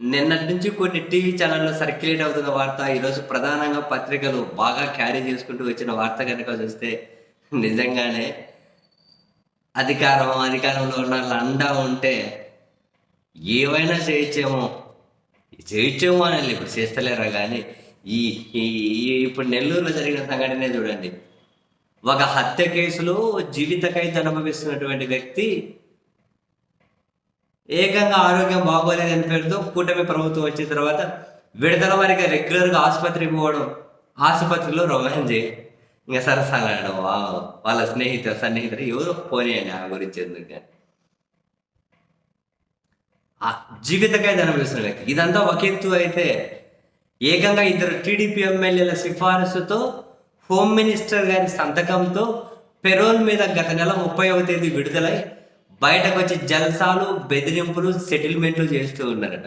నిన్నటి నుంచి కొన్ని టీవీ ఛానల్లో సర్క్యులేట్ అవుతున్న వార్త ఈరోజు ప్రధానంగా పత్రికలు బాగా క్యారీ చేసుకుంటూ వచ్చిన వార్త కనుక చూస్తే నిజంగానే అధికారం అధికారంలో ఉన్న వాళ్ళు ఉంటే ఏవైనా చేయొచ్చేమో. చేయొచ్చేమో అని ఇప్పుడు చేస్తలేరా కానీ ఈ ఈ- ఈ- ఇప్పుడు నెల్లూరులో జరిగిన సంఘటనే చూడండి. ఒక హత్య కేసులో జీవిత ఖైదు అనుభవిస్తున్నటువంటి వ్యక్తి ఏకంగా ఆరోగ్యం బాగోలేదని పేరుతో కూటమి ప్రభుత్వం వచ్చిన తర్వాత విడుదల వారికి రెగ్యులర్గా ఆసుపత్రికి పోవడం ఆసుపత్రిలో రోగం చేయి ఇంకా సరసాలాడడం. వాళ్ళ స్నేహితులు సన్నిహితులు ఎవరు పోనీయండి ఆ గురించి ఎందుకు? కానీ. ఆ జీవిత ఖైదు వ్యక్తి. ఇదంతా ఒక ఎత్తు అయితే ఏకంగా ఇద్దరు టీడీపీ ఎమ్మెల్యేల సిఫారసుతో హోమ్ మినిస్టర్ గారి సంతకంతో పెరోల్ మీద గత నెల ముప్పైవ తేదీ విడుదలై బయటకు వచ్చి జల్సాలు బెదిరింపులు సెటిల్మెంట్లు చేస్తూ ఉన్నారట.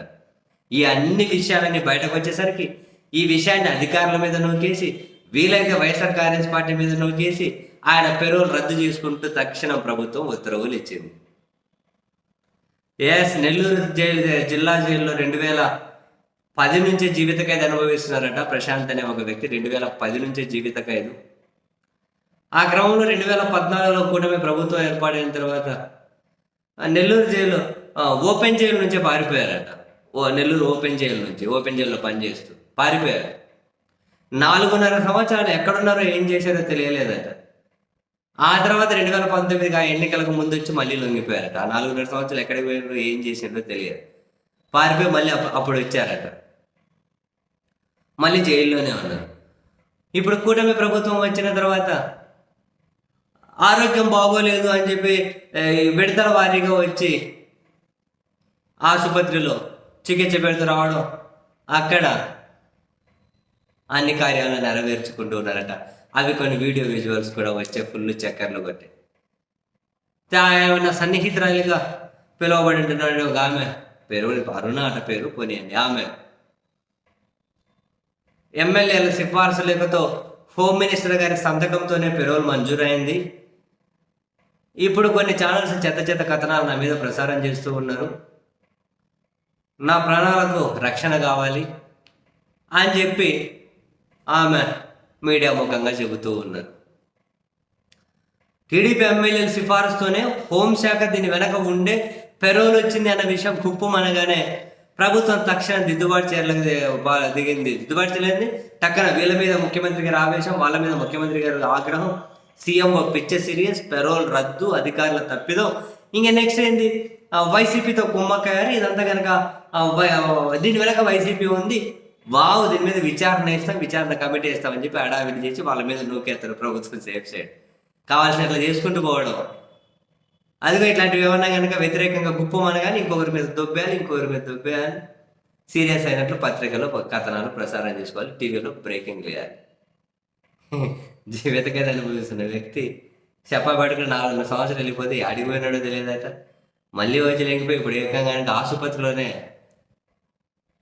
ఈ అన్ని విషయాలన్నీ బయటకు వచ్చేసరికి ఈ విషయాన్ని అధికారుల మీద నోకేసి వీలైతే వైఎస్ఆర్ కాంగ్రెస్ పార్టీ మీద నోకేసి ఆయన పెరువులు రద్దు చేసుకుంటూ తక్షణం ప్రభుత్వం ఉత్తర్వులు ఇచ్చింది. ఎస్ నెల్లూరు జైలు జిల్లా జైల్లో రెండు వేల పది నుంచే జీవిత ఖైదు అనుభవిస్తున్నారట ప్రశాంత్ అనే ఒక వ్యక్తి. రెండు వేల పది నుంచే జీవిత ఖైదు. ఆ క్రమంలో రెండు వేల పద్నాలుగులో కూటమి ప్రభుత్వం ఏర్పడిన తర్వాత నెల్లూరు జైలు ఓపెన్ జైలు నుంచే పారిపోయారట. ఓ నెల్లూరు ఓపెన్ జైలు నుంచి ఓపెన్ జైల్లో పనిచేస్తూ పారిపోయారు. నాలుగున్నర సంవత్సరాలు ఎక్కడున్నారో ఏం చేశారో తెలియలేదట. ఆ తర్వాత రెండు వేల పంతొమ్మిదిగా ఆ ఎన్నికలకు ముందు వచ్చి మళ్ళీ లొంగిపోయారట. ఆ నాలుగున్నర సంవత్సరాలు ఎక్కడికి పోయారో ఏం చేసిండ్రో తెలియదు. పారిపోయి మళ్ళీ అప్పుడు వచ్చారట. మళ్ళీ జైల్లోనే ఉన్నారు. ఇప్పుడు కూటమి ప్రభుత్వం వచ్చిన తర్వాత ఆరోగ్యం బాగోలేదు అని చెప్పి విడతల వారీగా వచ్చి ఆసుపత్రిలో చికిత్స పెడుతూ రావడం అక్కడ అన్ని కార్యాలను నెరవేర్చుకుంటూ ఉన్నారట. అవి కొన్ని వీడియో విజువల్స్ కూడా వచ్చే ఫుల్ చక్కర్లు కొట్టి ఏమన్నా సన్నిహితురాలిగా పిలువబడి ఉంటున్నాడు ఒక ఆమె. పేరు అరుణ అట పేరు పోనీయండి ఆమె ఎమ్మెల్యేల సిఫార్సు లేఖతో హోమ్ మినిస్టర్ గారి సంతకంతోనే పెరోల్ మంజూరైంది ఇప్పుడు కొన్ని ఛానల్స్ చెత్త చెత్త కథనాలు నా మీద ప్రసారం చేస్తూ ఉన్నారు. నా ప్రాణాలకు రక్షణ కావాలి అని చెప్పి ఆమె మీడియా ముఖంగా చెబుతూ ఉన్నారు. టీడీపీ ఎమ్మెల్యేల సిఫారసుతోనే హోంశాఖ దీని వెనక ఉండే పెరోల్ వచ్చింది అన్న విషయం కుప్పం అనగానే ప్రభుత్వం తక్షణ దిద్దుబాటు చర్యలకు దిగింది. దిద్దుబాటు చేయలేదు టక్కన వీళ్ళ మీద ముఖ్యమంత్రి గారి ఆవేశం వాళ్ళ మీద ముఖ్యమంత్రి గారి ఆగ్రహం సీఎం పిచ్చ సీరియస్ పెరోల్ రద్దు అధికారుల తప్పిదం. ఇంక నెక్స్ట్ ఏంది? వైసీపీతో కుమ్మక్కయ్యారు ఇదంతా కనుక దీని వెనక వైసీపీ ఉంది. వావ్ దీని మీద విచారణ వేస్తాం విచారణ కమిటీ వేస్తామని చెప్పి అడావిడి చేసి వాళ్ళ మీద నూకేస్తారు ప్రభుత్వం సేఫ్ సైడ్. కావాల్సినట్లు చేసుకుంటూ పోవడం. అదిగో ఇట్లాంటివి ఏమన్నా కనుక వ్యతిరేకంగా గుప్పమని కానీ ఇంకొకరి మీద దొబ్బేయాలి ఇంకొకరి మీద దొబ్బేయాలి. సీరియస్ అయినట్లు పత్రికలో కథనాలు ప్రసారం చేసుకోవాలి టీవీలో బ్రేకింగ్ చేయాలి జీవితకైతే అనుభవిస్తున్న వ్యక్తి చెప్పబడుకుని నాలుగు సంవత్సరాలు వెళ్ళిపోతే అడిగిపోయినాడో తెలియదట. మళ్ళీ వచ్చి లేకపోయి ఇప్పుడు ఏకంగా అంటే ఆసుపత్రిలోనే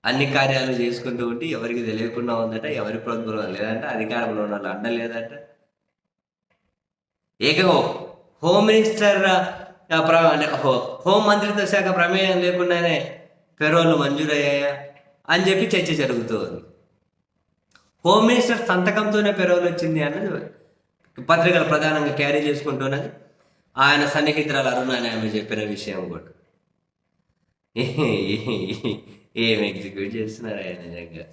అన్ని కార్యాలు చేసుకుంటూ ఉంటే ఎవరికి తెలియకుండా ఉందట ఎవరి ప్రభుత్వం లేదంట అధికారంలో ఉన్న వాళ్ళు అండ లేదట. ఏకంగా హోమ్ మినిస్టర్ హోమ్ ప్ర- అంటే హోం మంత్రిత్వ శాఖ ప్రమేయం లేకుండానే పెరోలు మంజూరయ్యాయా అని చెప్పి చర్చ జరుగుతూ ఉంది హోమ్ మినిస్టర్ సంతకంతోనే పెరోలు వచ్చింది అన్నది పత్రికలు ప్రధానంగా క్యారీ చేసుకుంటున్నది ఆయన సన్నిహితురాలు అరుణ అని ఆమె చెప్పిన విషయం కూడా. ఏం ఎగ్జిక్యూట్ చేస్తున్నారు ఆయన నిజంగా?